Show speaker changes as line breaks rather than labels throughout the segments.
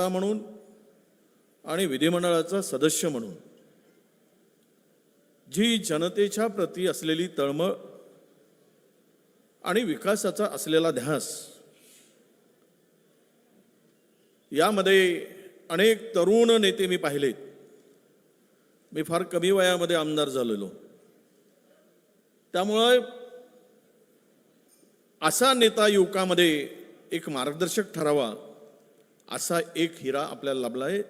म्हणून आणि विधिमंडळाचा सदस्य म्हणून जी जनतेच्या प्रती असलेली तळमळ आणि विकासाचा असलेला ध्यास यामध्ये अनेक तरुण नेते मी पाहिलेत. मी फार कमी वयामध्ये आमदार झालेलो. त्यामुळे असा नेता युवकामध्ये एक मार्गदर्शक ठरावा असा एक हिरा आपल्याला लाभला आहे.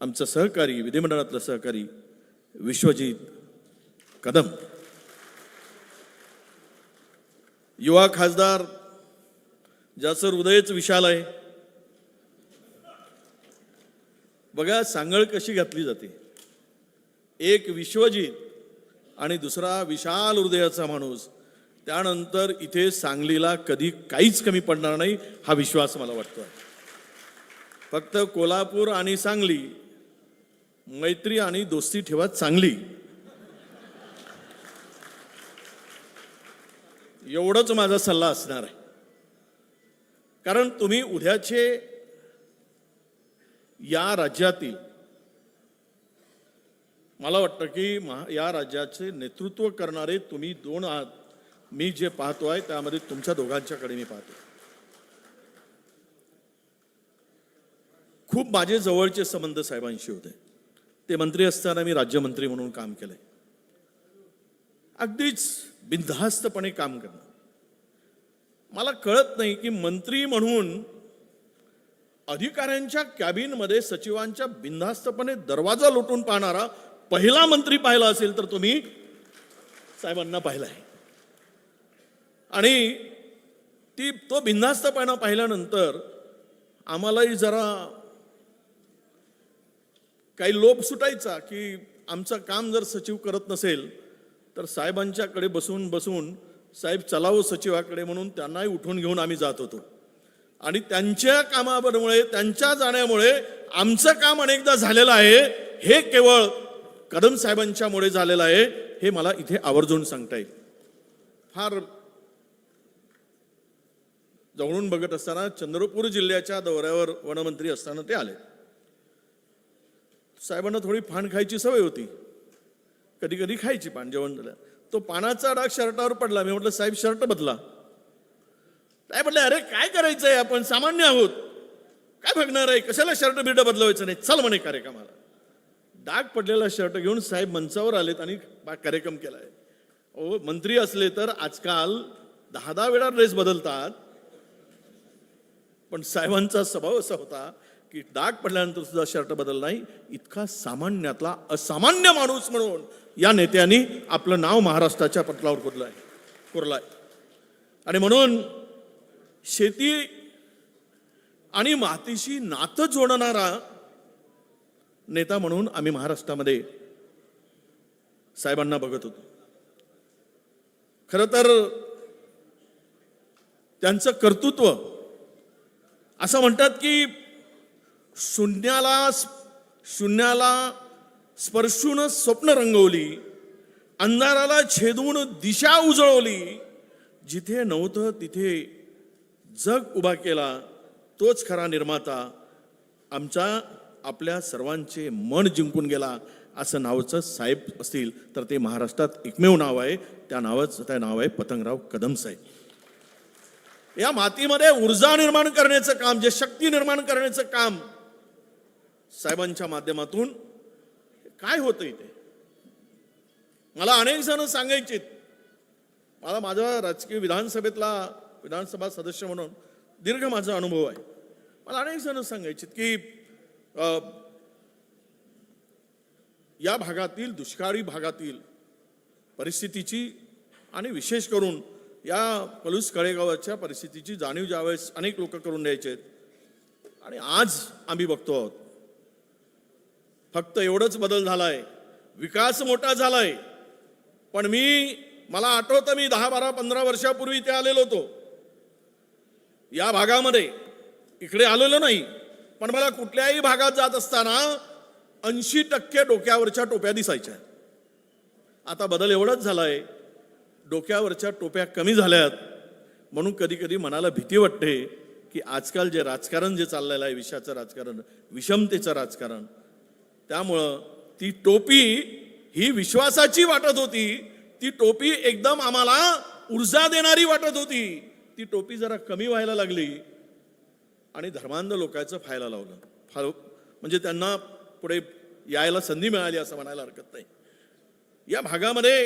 आमचं सहकारी विधिमंडळातलं सहकारी विश्वजित कदम. युवा खासदार ज्याचं हृदयच विशाल आहे. बघा सांगळ कशी घातली जाते. एक विश्वजित आणि दुसरा विशाल हृदयाचा माणूस त्यानंतर इथे सांगलीला कधी काहीच कमी पडणार नाही हा विश्वास मला वाटतो फक्त कोल्हापूर आणि सांगली मैत्री आणि दोस्ती ठेवा चांगली. एवढंच माझा सल्ला असणार आहे. कारण तुम्ही उद्याचे या राज्यातील मला वाटतं की महा या राज्याचे नेतृत्व करणारे तुम्ही दोन आहात. मी जे पाहतो आहे त्यामध्ये तुमच्या दोघांच्याकडे मी पाहतो. खूप माझे जवळचे संबंध साहेबांशी होते. ते मंत्री असताना मी राज्यमंत्री म्हणून काम केलंय. अगदीच बिनधास्तपणे काम करणं. मला कळत नाही की मंत्री म्हणून अधिकाऱ्यांच्या कॅबिनमध्ये सचिवांच्या बिनधास्तपणे दरवाजा लोटून पाहणारा पहिला मंत्री पाहिला असेल तर तुम्ही साहेबांना पाहिला आहे. आणि ती तो भिन्नास्तपणा पाहिल्यानंतर आम्हालाही जरा काही लोभ सुटायचा की आमचं काम जर सचिव करत नसेल तर साहेबांच्याकडे बसून बसून साहेब चलावं सचिवाकडे म्हणून त्यांनाही उठून घेऊन आम्ही जात होतो. आणि त्यांच्या कामामुळे त्यांच्या जाण्यामुळे आमचं काम अनेकदा झालेलं आहे. हे केवळ कदम साहेबांच्यामुळे झालेलं आहे. हे मला इथे आवर्जून सांगता येईल. फार जवळून बघत असताना चंद्रपूर जिल्ह्याच्या दौऱ्यावर वनमंत्री असताना ते आले. साहेबांना थोडी पान खायची सवय होती. कधी कधी खायची पान जेवण झालं. तो पानाचा डाग शर्टावर पडला. मी म्हटलं साहेब शर्ट बदला. काय म्हटलं अरे काय करायचंय आपण? सामान्य आहोत. काय बघणार आहे? कशाला शर्ट बिर्ट बदलवायचं नाही? चल म्हणे कार्यक्रमाला. डाग पडलेला शर्ट घेऊन साहेब मंचावर आलेत आणि कार्यक्रम केलाय. ओ मंत्री असले तर आजकाल दहा दहा वेळा ड्रेस बदलतात. पण साहेबांचा स्वभाव असा होता की डाग पडल्यानंतर सुद्धा शर्ट बदल नाही इतका सामान्यातला असामान्य माणूस म्हणून या नेत्यांनी आपलं नाव महाराष्ट्राच्या पटलावर कोरलंय कोरलाय. आणि म्हणून शेती आणि मातीशी नातं जोडणारा नेता म्हणून आम्ही महाराष्ट्रामध्ये साहेबांना बघत होतो. खरं तर त्यांचं कर्तृत्व असं म्हणतात की शून्याला शून्याला स्पर्शून स्वप्न रंगवली अंधाराला छेदून दिशा उजळवली. जिथे नव्हतं तिथे जग उभा केला तोच खरा निर्माता. आमचा आपल्या सर्वांचे मन जिंकून गेला असं नावचं साहेब असतील तर ते महाराष्ट्रात एकमेव नाव आहे. त्या नावाचं त्या नाव आहे पतंगराव कदम साहेब या मातीमध्ये ऊर्जा निर्माण करण्याचं काम जे शक्ती निर्माण करण्याचं काम साहेबांच्या माध्यमातून काय होतं इथे? मला अनेक जण सांगायचे मला माझा राजकीय विधानसभेतला विधानसभा सदस्य म्हणून दीर्घ माझा अनुभव आहे. मला अनेक जण सांगायचे की अ, या भागातील दुष्काळी भागातील परिस्थितीची आणि विशेष करून या पलूस कळेगावाच्या परिस्थितीची जाणीव ज्यावेळेस अनेक लोक करून द्यायचे आणि आज आम्ही बघतो आहोत. फक्त एवढंच बदल झालाय. विकास मोठा झालाय. पण मी मला आठवतं मी दहा बारा पंधरा वर्षापूर्वी इथे आलेलो होतो. या भागामध्ये इकडे आलेलो नाही पण मला कुठल्याही भागात जात असताना ऐंशी टक्के डोक्यावरच्या टोप्या दिसायच्या. आता बदल एवढाच झालाय. डोक्यावरच्या टोप्या कमी झाल्यात. म्हणून कधी कधी मनाला भीती वाटते की आजकाल जे राजकारण जे चाललेलं आहे विषयाचं राजकारण विषमतेचं राजकारण त्यामुळं ती टोपी ही विश्वासाची वाटत होती. ती टोपी एकदम आम्हाला ऊर्जा देणारी वाटत होती. ती टोपी जरा कमी व्हायला लागली आणि धर्मांध लोकांचं फायला लावलं. फार म्हणजे त्यांना पुढे यायला संधी मिळाली असं म्हणायला हरकत नाही. या भागामध्ये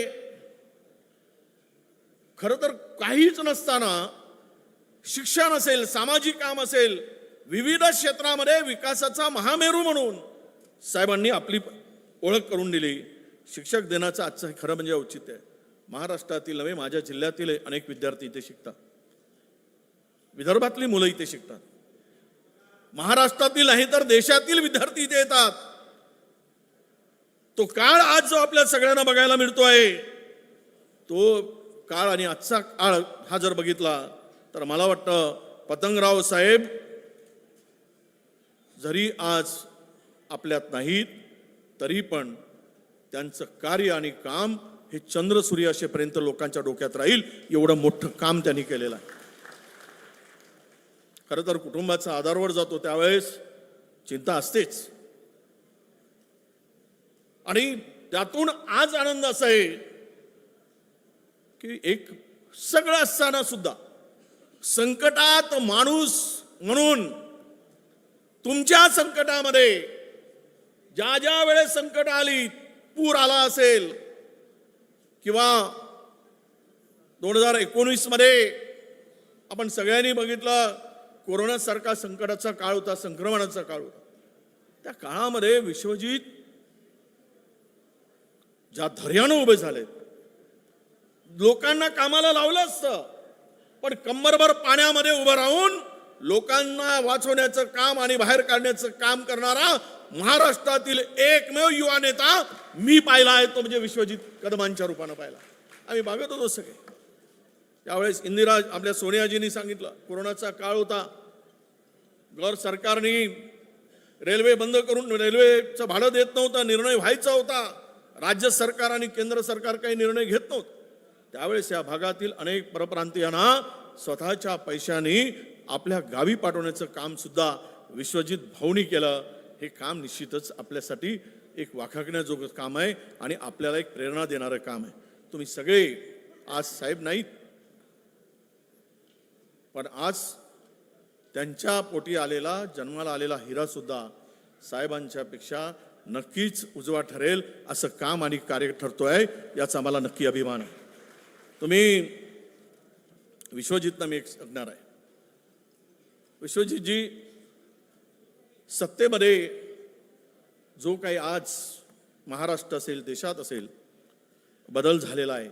खरं तर काहीच नसताना शिक्षण असेल सामाजिक काम असेल विविध क्षेत्रामध्ये विकासाचा महामेरू म्हणून साहेबांनी आपली ओळख करून दिली. शिक्षक दिनाचं आजचं खरं म्हणजे औचित्य आहे. महाराष्ट्रातील नव्हे माझ्या जिल्ह्यातील अनेक विद्यार्थी इथे शिकतात. विदर्भातली मुलं इथे शिकतात. महाराष्ट्रातील नाही तर देशातील विद्यार्थी इथे येतात. तो काळ आज जो आपल्या सगळ्यांना बघायला मिळतो आहे तो काळ आणि आजचा काळ हा जर बघितला तर मला वाटतं पतंगराव साहेब जरी आज आपल्यात नाहीत तरी पण त्यांचं कार्य आणि काम हे चंद्र सूर्य असेपर्यंत लोकांच्या डोक्यात राहील एवढं मोठं काम त्यांनी केलेलं आहे. खरं तर कुटुंबाचा आधारवर जातो त्यावेळेस चिंता असतेच. आणि त्यातून आज आनंद असा आहे की एक सगळं असताना सुद्धा संकटात माणूस म्हणून तुमच्या संकटामध्ये ज्या ज्या वेळेस संकट आली पूर आला असेल किंवा दोन हजार एकोणीसमध्ये आपण सगळ्यांनी बघितलं कोरोनासारखा संकटाचा काळ होता संक्रमणाचा काळ होता. त्या काळामध्ये विश्वजित ज्या धैर्यानं उभे झालेत लोकांना कामाला लावलं असतं. पण कंबरभर पाण्यामध्ये उभं राहून लोकांना वाचवण्याचं काम आणि बाहेर काढण्याचं काम करणारा महाराष्ट्रातील एकमेव युवा नेता मी पाहिला आहे तो म्हणजे विश्वजित कदमांच्या रूपानं पाहिला. आम्ही बघत होतो सगळे. त्यावेळेस इंदिरा आपल्या सोनियाजींनी सांगितलं कोरोनाचा काळ होता. गर सरकारने रेल्वे बंद करून रेल्वेचं भाडं देत नव्हतं निर्णय व्हायचा होता. राज्य सरकार आणि केंद्र सरकार काही निर्णय घेत नव्हतं. त्यावेळेस या भागातील अनेक परप्रांतीयांना स्वतःच्या पैशाने आपल्या गावी पाठवण्याचं काम सुद्धा विश्वजित भाऊनी केलं. हे काम निश्चितच आपल्यासाठी एक वाखाकण्याजोगं काम आहे आणि आपल्याला एक प्रेरणा देणारं काम आहे. तुम्ही सगळे आज साहेब नाहीत. पण आज त्यांच्या पोटी आलेला जन्माला आलेला हिरा सुद्धा साहेबांच्या पेक्षा नक्कीच उजवा ठरेल असं काम आणि कार्य ठरतोय याचा मला नक्की अभिमान आहे. तुम्ही विश्वजितनं मी एक सांगणार आहे. विश्वजितजी सत्तेमध्ये जो काही आज महाराष्ट्र असेल देशात असेल बदल झालेला आहे.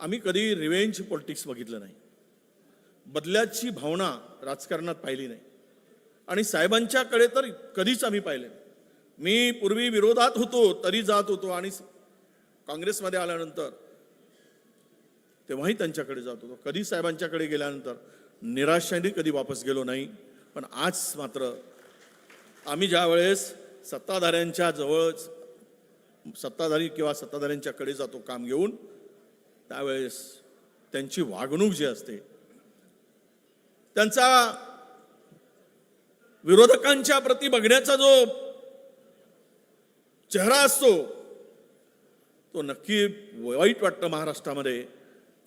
आम्ही कधी रिवेंज पॉलिटिक्स बघितलं नाही. बदल्याची भावना राजकारणात पाहिली नाही. आणि साहेबांच्याकडे तर कधीच आम्ही पाहिले मी पूर्वी विरोधात होतो तरी जात होतो आणि काँग्रेसमध्ये आल्यानंतर तेव्हाही त्यांच्याकडे जात होतो. कधी साहेबांच्याकडे गेल्यानंतर निराशाने कधी वापस गेलो नाही पण आज मात्र आम्ही ज्या वेळेस सत्ताधाऱ्यांच्या जवळच सत्ताधारी किंवा सत्ताधाऱ्यांच्याकडे जातो काम घेऊन त्यावेळेस त्यांची वागणूक जी असते त्यांचा विरोधकांच्या प्रती बघण्याचा जो चेहरा असतो तो नक्की वाईट वाटतं महाराष्ट्रामध्ये.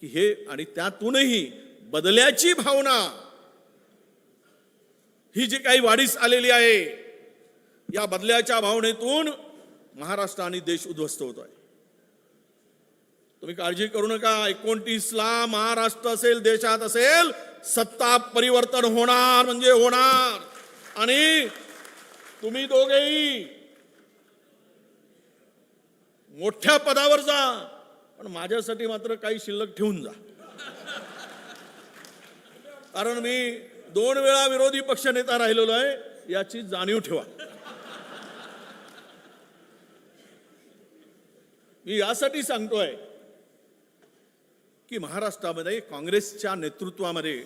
की हे आणि त्यातूनही बदल्याची भावना ही जी काही वाढीस आलेली आहे या बदल्याच्या भावनेतून महाराष्ट्र आणि देश उद्ध्वस्त होतोय. तुम्ही काळजी करू नका एकोणतीसला महाराष्ट्र असेल देशात असेल सत्ता परिवर्तन होणार म्हणजे होणार. आणि तुम्ही दोघेही मोठ्या पदावर जा. पण माझ्यासाठी मात्र काही शिल्लक ठेवून जा. कारण मी दोन वेळा विरोधी पक्षनेता राहिलेलो आहे याची जाणीव ठेवा. मी यासाठी सांगतोय की महाराष्ट्रामध्ये काँग्रेसच्या नेतृत्वामध्ये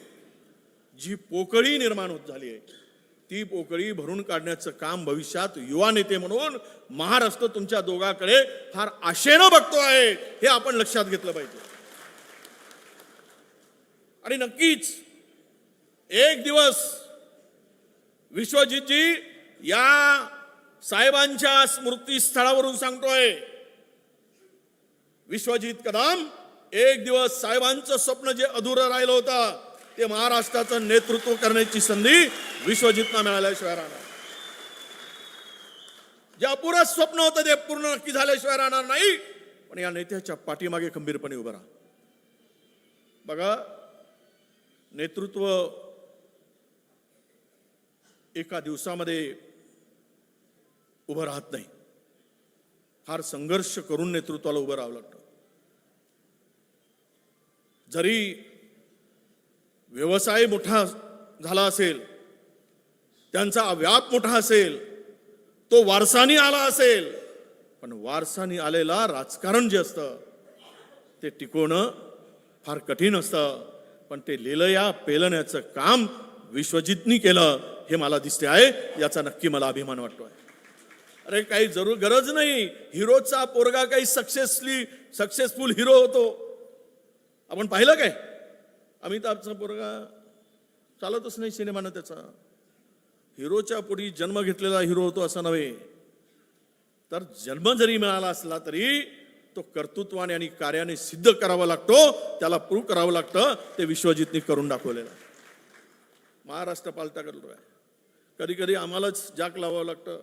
जी पोकळी निर्माण होत झाली आहे ती पोकळी भरून काढण्याचं काम भविष्यात युवा नेते म्हणून महाराष्ट्र तुमच्या दोघाकडे फार आशेनं बघतो आहे हे आपण लक्षात घेतलं पाहिजे. आणि नक्कीच एक दिवस विश्वजितजी या साहेबांच्या स्मृतीस्थळावरून सांगतोय विश्वजित कदम एक दिवस साहेबांचं स्वप्न जे अधुरं राहिलं होतं ते महाराष्ट्राचं नेतृत्व करण्याची संधी विश्वजितना मिळाल्याशिवाय राहणार. जे अपुरं स्वप्न होतं ते पूर्ण नक्की झाल्याशिवाय राहणार नाही. पण या नेत्याच्या पाठीमागे खंबीरपणे उभं राहा. बघा नेतृत्व एका दिवसामध्ये उभं राहत नाही. फार संघर्ष करून नेतृत्वाला उभं राहावं लागतं. जरी व्यवसाय मोठा झाला असेल त्यांचा व्याप मोठा असेल तो वारसानी आला असेल पण वारसानी आलेला राजकारण जे असतं ते टिकवणं फार कठीण असतं. पण ते लिलया पेलण्याचं काम विश्वजितनी केलं हे मला दिसते आहे याचा नक्की मला अभिमान वाटतोय. अरे काही जरूर गरज नाही. हिरोचा पोरगा काही सक्सेसली सक्सेसफुल हिरो होतो. आपण पाहिलं काय? अमिताभचा पोरगा चालतच नाही सिनेमानं त्याचा. हिरोच्या पुढे जन्म घेतलेला हिरो होतो असं नव्हे. तर जन्म जरी मिळाला असला तरी तो कर्तृत्वाने आणि कार्याने सिद्ध करावा लागतो त्याला प्रूव्ह करावं लागतं ते विश्वजितने करून दाखवलेलं आहे. महाराष्ट्र पालटा करतो आहे कधी कधी आम्हालाच जाक लावावं लागतं.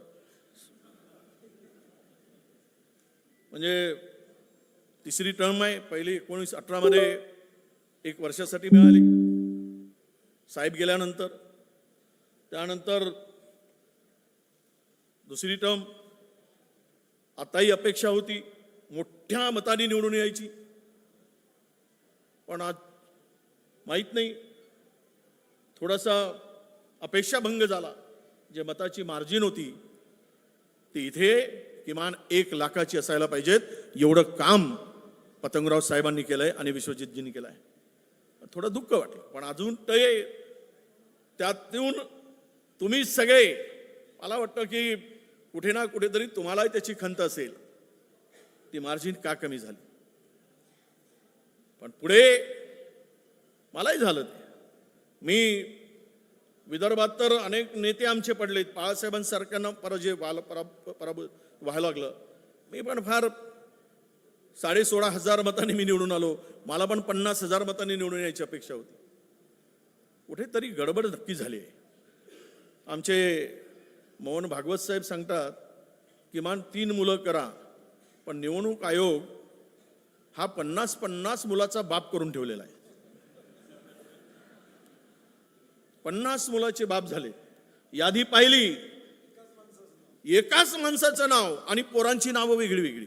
म्हणजे तिसरी टर्म आहे पहिली एकोणीस अठरामध्ये एक वर्षासाठी मिळाली. साहेब गेल्यानंतर त्यानंतर दुसरी टर्म आताही अपेक्षा होती मोठ्या मताने निवडून यायची. पण आज माहीत नाही थोडासा अपेक्षाभंग झाला. जे मताची मार्जिन होती ती इथे किमान एक लाखाची असायला पाहिजेत. एवढं काम पतंगराव साहेबांनी केलंय आणि विश्वजितजींनी केलंय. थोडं दुःख वाटलं. पण अजून टये त्यातून तुम्ही सगळे मला वाटतं की कुठे ना कुठेतरी तुम्हालाही त्याची खंत असेल. ती मार्जिन का कमी झाली? पण पुढे मलाही झालं ते. मी विदर्भात तर अनेक नेते आमचे पडलेत. बाळासाहेबांसारख्यांना पराजय व्हायला परा पराभूत व्हायला लागलं. मी पण फार साडे सोळा हजार मतांनी मी निवडून आलो. मला पण पन्नास हजार मतांनी निवडून यायची अपेक्षा होती. कुठेतरी गडबड नक्की झाली आहे. आमचे मोहन भागवत साहेब सांगतात किमान तीन मुलं करा पण निवडणूक आयोग हा पन्नास पन्नास मुलाचा बाप करून ठेवलेला आहे. पन्नास मुलाचे बाप झाले. यादी पाहिली. एकाच माणसाचं नाव आणि पोरांची नावं वेगळी वेगळी.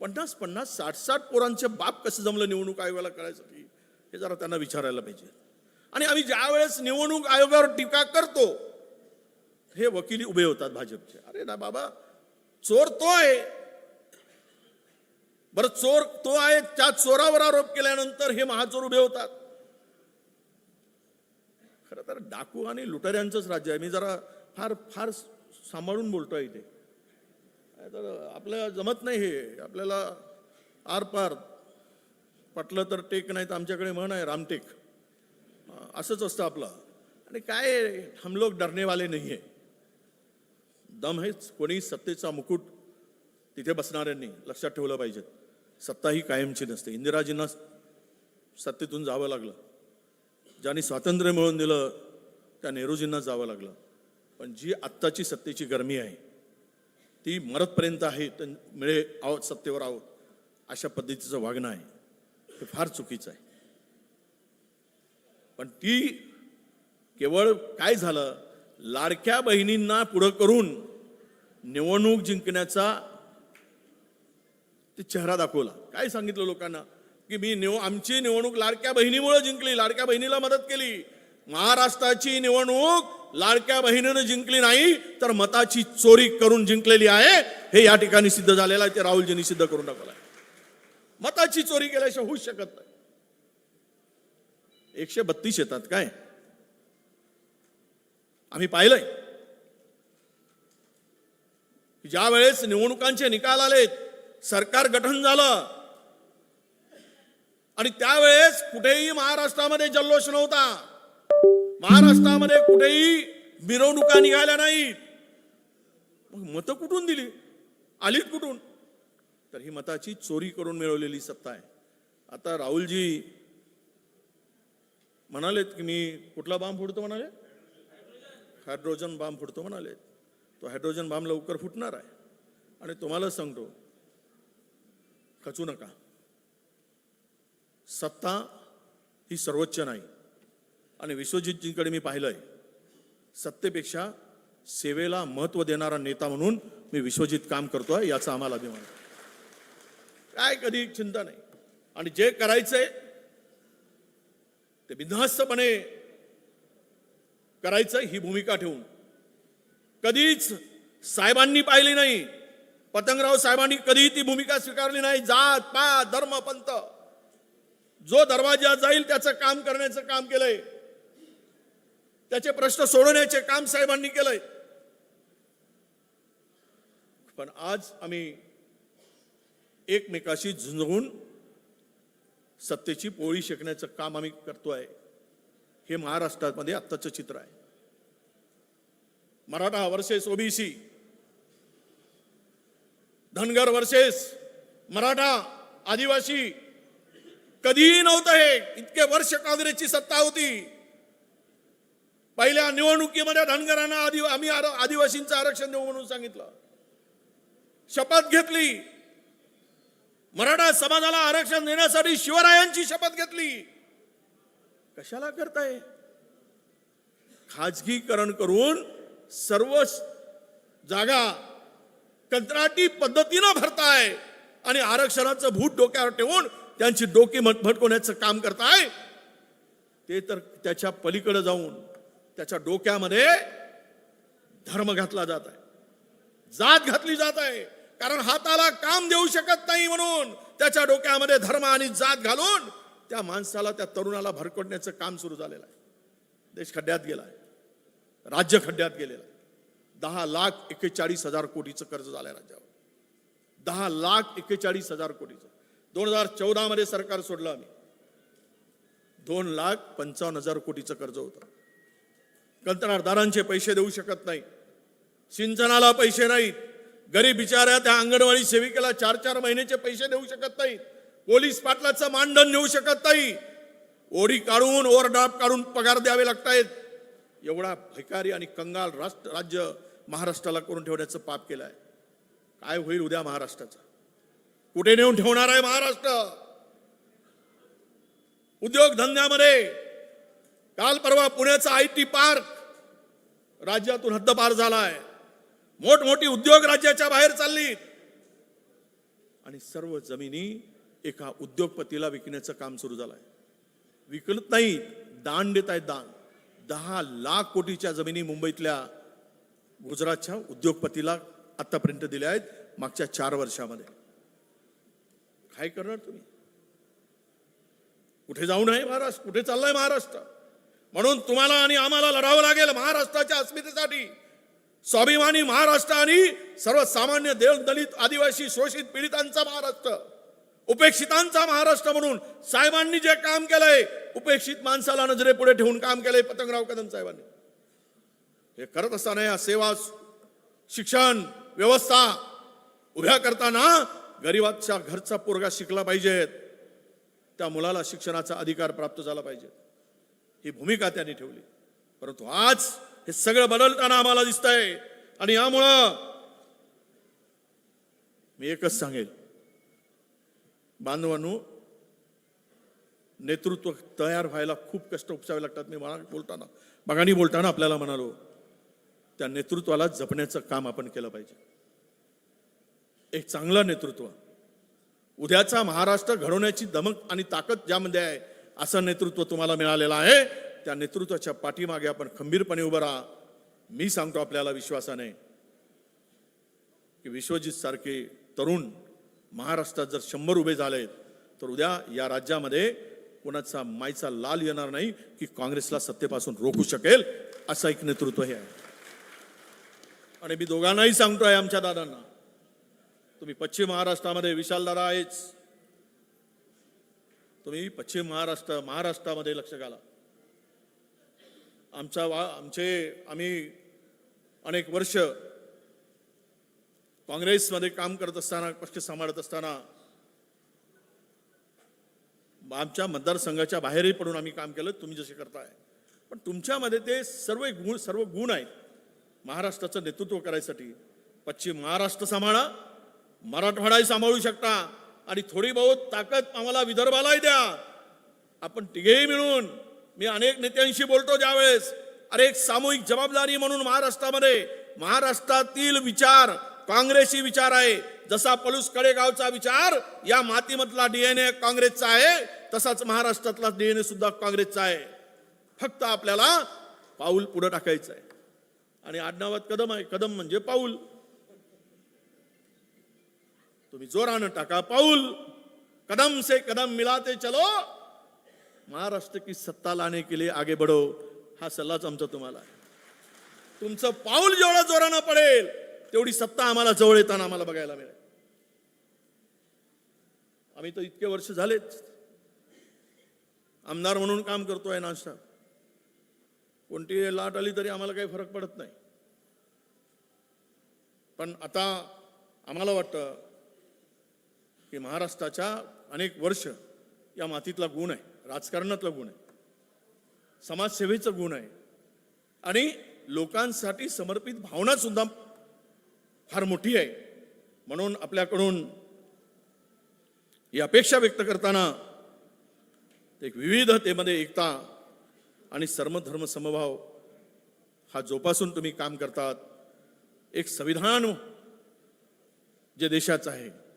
पन्नास पन्नास साठ साठ पोरांचे बाप कसं जमलं निवडणूक आयोगाला करायसाठी? हे जरा त्यांना विचारायला पाहिजे. आणि आम्ही ज्या वेळेस निवडणूक आयोगावर टीका करतो हे वकिली उभे होतात भाजपचे. अरे ना बाबा चोर तो आहे. बरं चोर तो आहे त्या चोरावर आरोप केल्यानंतर हे महाचोर उभे होतात. खरं तर डाकू आणि लुटाऱ्यांचंच राज्य आहे. मी जरा फार फार सांभाळून बोलतोय इथे. तर आपल्याला जमत नाही हे. आपल्याला आरपार पटलं तर टेक नाही तर आमच्याकडे म्हण आहे रामटेक असंच असतं आपलं. आणि काय हम लोग डरनेवाले नाही आहे दम हेच कोणी सत्तेचा मुकुट तिथे बसणाऱ्यांनी लक्षात ठेवलं पाहिजे. सत्ता ही कायमची नसते. इंदिराजींना सत्तेतून जावं लागलं. ज्यांनी स्वातंत्र्य मिळवून दिलं त्या नेहरूजींना जावं लागलं. पण जी आत्ताची सत्तेची गरमी आहे ती मरतपर्यंत आहे तर मिळे आहोत सत्तेवर आहोत अशा पद्धतीचं वागणं आहे. हे फार चुकीचं आहे. पण ती केवळ काय झालं? लाडक्या बहिणींना पुढं करून निवडणूक जिंकण्याचा ते चेहरा दाखवला. काय सांगितलं लोकांना? की मी निव आमची निवडणूक लाडक्या बहिणीमुळे जिंकली लाडक्या बहिणीला मदत केली. महाराष्ट्राची निवडणूक लाडक्या बहिणीनं जिंकली नाही तर मताची चोरी करून जिंकलेली आहे हे या ठिकाणी सिद्ध झालेलं आहे ते राहुलजींनी सिद्ध करून टाकलं मताची चोरी केल्याशिवाय होऊच शकत नाही. एकशे बत्तीस येतात काय? आम्ही पाहिलंय. ज्या वेळेस निवडणुकांचे निकाल आलेत सरकार गठन झालं आणि त्यावेळेस कुठेही महाराष्ट्रामध्ये जल्लोष नव्हता. महाराष्ट्रामध्ये कुठेही मिरवणुका निघाल्या नाहीत. मग मतं कुठून दिली? आलीत कुठून? तर ही मताची चोरी करून मिळवलेली सत्ता आहे. आता राहुलजी म्हणालेत की मी कुठला बांब फुटतो म्हणाले? हायड्रोजन बांब फुटतो म्हणाले. तो हायड्रोजन बांब लवकर फुटणार आहे. आणि तुम्हाला सांगतो खचू नका. सत्ता ही सर्वोच्च नाही. आणि विश्वजितजींकडे मी पाहिलंय. सत्तेपेक्षा सेवेला महत्त्व देणारा नेता म्हणून मी विश्वजित काम करतोय याचा आम्हाला अभिमान काय कधी चिंता नाही. आणि जे करायचंय ते बिनधास्तपणे करायचं ही भूमिका ठेवून. कधीच साहेबांनी पाहिली नाही. पतंगराव साहेबांनी कधीही ती भूमिका स्वीकारली नाही. जात पा धर्म पंथ. जो दरवाजा जाईल त्याचं काम करण्याचं काम केलंय. त्याचे प्रश्न सोडवण्याचे काम साहेबांनी केलंय. पण आज आम्ही एकमेकाशी झुंजवून सत्तेची पोळी शेकण्याचं काम आम्ही करतोय हे महाराष्ट्रामध्ये आत्ताचं चित्र आहे. Maratha versus OBC Dhangar versus Maratha Adivasi कधीही नव्हतं हे. इतके वर्ष काँग्रेसची सत्ता होती. पहिल्या निवडणुकीमध्ये धनगरांना आदि आम्ही आर- आदिवासींचं आरक्षण देऊ म्हणून सांगितलं. शपथ घेतली. मराठा समाजाला आरक्षण देण्यासाठी शिवरायांची शपथ घेतली. कशाला करताय? खाजगीकरण करून सर्व जागा कंत्राटी पद्धतीनं भरताय आणि आरक्षणाचं भूत डोक्यावर ठेवून त्यांची डोकी भटकवण्याचं काम करताय. ते तर त्याच्या पलीकडे जाऊन त्याच्या डोक्यामध्ये धर्म घातला जात आहे. जात घातली जात आहे. कारण हाताला काम देऊ शकत नाही म्हणून त्याच्या डोक्यामध्ये धर्म आणि जात घालून त्या माणसाला त्या तरुणाला भरकटण्याचं काम सुरू झालेलं आहे. देश खड्ड्यात गेलाय राज्य खड्ड्यात गेलेलं आहे. दहा लाख एक्केचाळीस हजार कोटीचं कर्ज झालंय राज्यावर. दहा लाख एक्केचाळीस हजार कोटीचं. दोन हजार चौदामध्ये सरकार सोडलं आम्ही. दोन लाख पंचावन्न हजार कोटीचं कर्ज होतं. कंत्राटदारांचे पैसे देऊ शकत नाही. सिंचनाला पैसे नाहीत. गरीब बिचाऱ्या त्या अंगणवाडी सेविकेला चार चार महिन्याचे पैसे देऊ शकत नाहीत. पोलीस पाटलाचं मानधन देऊ शकत नाही. ओढी काढून ओव्हरड्राफ्ट काढून पगार द्यावे लागतायत. एवढा भिकारी आणि कंगाल राष्ट्र राज्य महाराष्ट्राला करून ठेवण्याचं पाप केलंय. काय होईल उद्या महाराष्ट्राचं? कुठे नेऊन ठेवणार आहे महाराष्ट्र? उद्योगधंद्यामध्ये काल परवा पुण्याचा आय टी पार्क राज्यातून हद्दपार झालाय. मोठमोठी उद्योग राज्याच्या बाहेर चालली आणि सर्व जमिनी एका उद्योगपतीला विकण्याचं काम सुरू झालंय. विकत नाही दान देत आहेत दान. दहा लाख कोटीच्या जमिनी मुंबईतल्या गुजरातच्या उद्योगपतीला आतापर्यंत दिल्या आहेत मागच्या चार वर्षामध्ये. काय करणार तुम्ही? कुठे जाऊ नये महाराष्ट्र? कुठे चाललाय महाराष्ट्र? म्हणून तुम्हाला आणि आम्हाला लढावं लागेल महाराष्ट्राच्या अस्मितेसाठी. स्वाभिमानी महाराष्ट्र आणि सर्वसामान्य देव दलित आदिवासी शोषित पीडितांचा महाराष्ट्र. उपेक्षितांचा महाराष्ट्र म्हणून साहेबांनी जे काम केलंय उपेक्षित माणसाला नजरे पुढे ठेवून काम केलंय पतंगराव कदम साहेबांनी. हे करत असताना या सेवा शिक्षण व्यवस्था उभ्या करताना गरीबाच्या घरचा पोरगा शिकला पाहिजेत. त्या मुलाला शिक्षणाचा अधिकार प्राप्त झाला पाहिजे ही भूमिका त्यांनी ठेवली. परंतु आज हे सगळं बदलताना आम्हाला दिसतंय. आणि यामुळं मी एकच सांगेल. बांधवांनो नेतृत्व तयार व्हायला खूप कष्ट उपसावे लागतात. मी मला बोलताना बघानी बोलताना आपल्याला म्हणालो त्या नेतृत्वाला जपण्याचं काम आपण केलं पाहिजे. एक चांगलं नेतृत्व. उद्याचा महाराष्ट्र घडवण्याची दमक आणि ताकद ज्यामध्ये आहे असं नेतृत्व तुम्हाला मिळालेलं आहे त्या नेतृत्वाच्या पाठीमागे आपण खंबीरपणे उभं राहा. मी सांगतो आपल्याला विश्वासाने की विश्वजित सारखे तरुण महाराष्ट्रात जर शंभर उभे झाले तर उद्या या राज्यामध्ये कोणाचा मायचा लाल येणार नाही की काँग्रेसला सत्तेपासून रोखू शकेल असं एक नेतृत्व हे आहे. आणि मी दोघांनाही सांगतोय आमच्या दादांना तुम्ही पश्चिम महाराष्ट्रामध्ये विशाल दादा आहेच. तुम्ही पश्चिम महाराष्ट्र महाराष्ट्रामध्ये लक्ष घाला. आमचा वा आमचे आम्ही अनेक वर्ष काँग्रेसमध्ये काम करत असताना पक्ष सांभाळत असताना आमच्या मतदारसंघाच्या बाहेरही पडून आम्ही काम केलं तुम्ही जसे करताय. पण तुमच्यामध्ये ते सर्व गुण सर्व गुण आहेत. महाराष्ट्राचं नेतृत्व करायसाठी पश्चिम महाराष्ट्र सांभाळा मराठवाडाही सांभाळू शकता. आणि थोडी बहुत ताकद आम्हाला विदर्भालाही द्या. आपण तिघेही मिळून मी अनेक नेत्यांशी बोलतो ज्यावेळेस अरे एक सामूहिक जबाबदारी म्हणून महाराष्ट्रामध्ये महाराष्ट्रातील विचार काँग्रेसी विचार आहे. जसा पलूस कडेगावचा विचार या मातीमधला डीएनए काँग्रेसचा आहे तसाच महाराष्ट्रातला डीएनए सुद्धा काँग्रेसचा आहे. फक्त आपल्याला पाऊल पुढे टाकायचं आहे आणि आडनावात कदम आहे. कदम म्हणजे पाऊल. तुम्ही जोरानं टाका. पाऊल. कदम से कदम मिलाते चलो. महाराष्ट्र की सत्ता लाने के लिए आगे बढ़ो. हा सल्लाच आमचा तुम्हाला तुमचं पाऊल जेवढं जोरानं पडेल तेवढी सत्ता आम्हाला जवळ येताना आम्हाला बघायला मिळेल. आम्ही तर इतके वर्ष झालेच. आमदार म्हणून काम करतोय नाश्ता कोणती लाट आली तरी आम्हाला काही फरक पडत नाही. पण आता आम्हाला वाटतं की महाराष्ट्राच्या अनेक वर्ष या मातीतला गुण आहे राजकारणातला गुण आहे समाजसेवेचं गुण आहे. आणि लोकांसाठी समर्पित भावना सुद्धा फार मोठी आहे. म्हणून आपल्याकडून ही अपेक्षा व्यक्त करताना एक विविधतेमध्ये एकता आणि सर्वधर्म समभाव हा जोपासून तुम्ही काम करतात. एक संविधान जे देशाचं आहे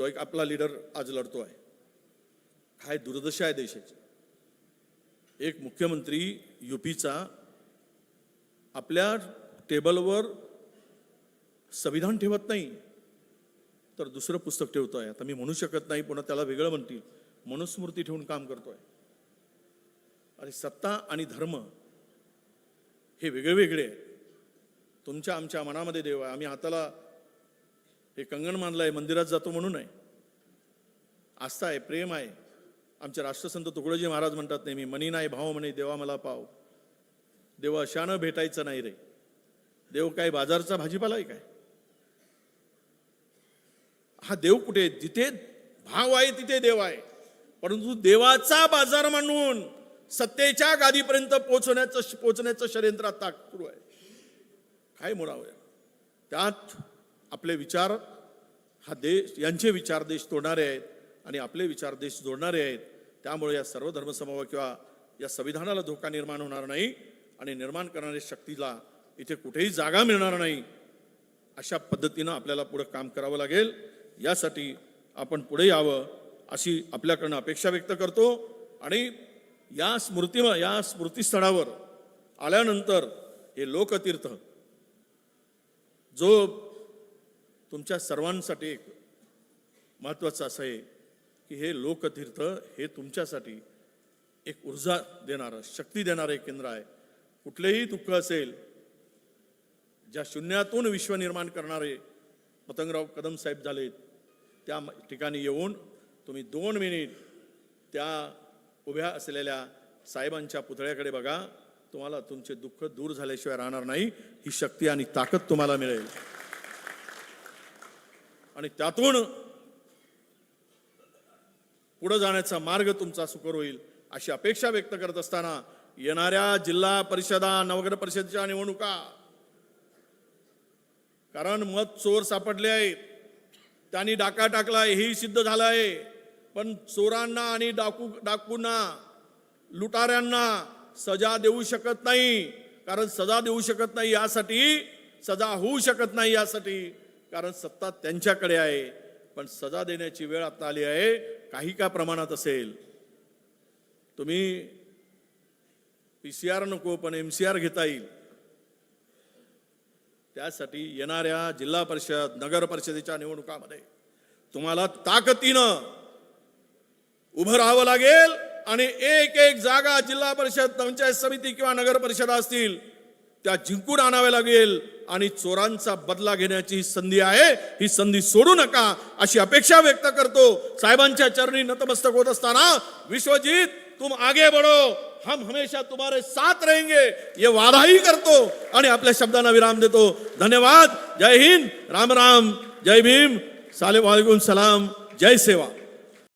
तो एक आपला लीडर आज लढतो आहे काय दुर्दशा आहे देशाची. एक मुख्यमंत्री युपीचा आपल्या टेबलवर संविधान ठेवत नाही तर दुसरं पुस्तक ठेवतोय. आता मी म्हणू शकत नाही पुन्हा त्याला वेगळं म्हणतील. मनुस्मृती ठेवून काम करतोय. आणि सत्ता आणि धर्म हे वेगळे वेगळे आहेत. तुमच्या आमच्या मनामध्ये देव आहे. आम्ही हाताला हे कंगण मानलंय मंदिरात जातो म्हणून आहे. आस्था आहे प्रेम आहे. आमचे राष्ट्रसंत तुकडोजी महाराज म्हणतात नेहमी मनी नाही भाव म्हणे देवा मला पाव. देवा अशानं भेटायचं नाही रे. देव काय बाजारचा भाजीपाला आहे काय? हा देव कुठे जिथे भाव आहे तिथे देव आहे. परंतु देवाचा बाजार मांडून सत्तेच्या गादीपर्यंत पोहोचण्याचं पोहोचण्याचं षडयंत्र आता सुरू आहे. काय म्हणावं त्यात आपले विचार हा देश यांचे विचार देश तोडणारे आहेत आणि आपले विचार देश जोडणारे आहेत. त्यामुळे या सर्व धर्मसमूह किंवा या संविधानाला धोका निर्माण होणार नाही आणि निर्माण करणाऱ्या शक्तीला इथे कुठेही जागा मिळणार नाही अशा पद्धतीनं आपल्याला पुढं काम करावं लागेल. यासाठी आपण पुढे यावं अशी आपल्याकडनं अपेक्षा व्यक्त करतो आणि या स्मृती या स्मृतीस्थळावर आल्यानंतर हे लोकतीर्थ जो तुमच्या सर्वांसाठी एक महत्त्वाचं असं आहे की हे लोकतीर्थ हे तुमच्यासाठी एक ऊर्जा देणारं शक्ती देणारं एक केंद्र आहे. कुठलेही दुःख असेल ज्या शून्यातून विश्व निर्माण करणारे पतंगराव कदम साहेब झालेत त्या म- ठिकाणी येऊन तुम्ही दोन मिनिट त्या उभ्या असलेल्या साहेबांच्या पुतळ्याकडे बघा. तुम्हाला तुमचे दुःख दूर झाल्याशिवाय राहणार नाही. ही शक्ती आणि ताकद तुम्हाला मिळेल. आणि त्यातून पुढे जाण्याचा मार्ग तुमचा सुकर होईल अशी अपेक्षा व्यक्त करत असताना येणाऱ्या जिल्हा परिषदा नगर परिषदेच्या निवडणुका. कारण मत चोर सापडले आहेत. त्यांनी डाका टाकला हेही सिद्ध झालं आहे पण चोरांना आणि डाकू डाकूंना लुटाऱ्यांना सजा देऊ शकत नाही. कारण सजा देऊ शकत नाही यासाठी सजा होऊ शकत नाही यासाठी कारण सत्ता त्यांच्याकडे आहे पण सजा देण्याची वेळ आता आली आहे काही का प्रमाणात असेल? तुम्ही पी सी आर नको पण एम सी आर घेता येईल. त्यासाठी येणाऱ्या जिल्हा परिषद नगर परिषदेच्या निवडणुकामध्ये तुम्हाला ताकदीनं उभं राहावं लागेल आणि एक एक जागा जिल्हा परिषद पंचायत समिती किंवा नगर परिषद असतील त्या जिंकून आणाव्या लागेल. आणि चोरांचा बदला घेण्याची ही संधी आहे ही संधी सोडू नका अशी अपेक्षा व्यक्त करतो. साहेबांच्या चरणी नतमस्तक होत असताना विश्वजीत तुम आगे बढ़ो. हम हमेशा तुम्हारे साथ रहेंगे. ये वादाही करतो आणि आपल्या शब्दांना विराम देतो. धन्यवाद. जय हिंद. राम राम. जय भीम. साले वालेकुम सलाम. जय सेवा.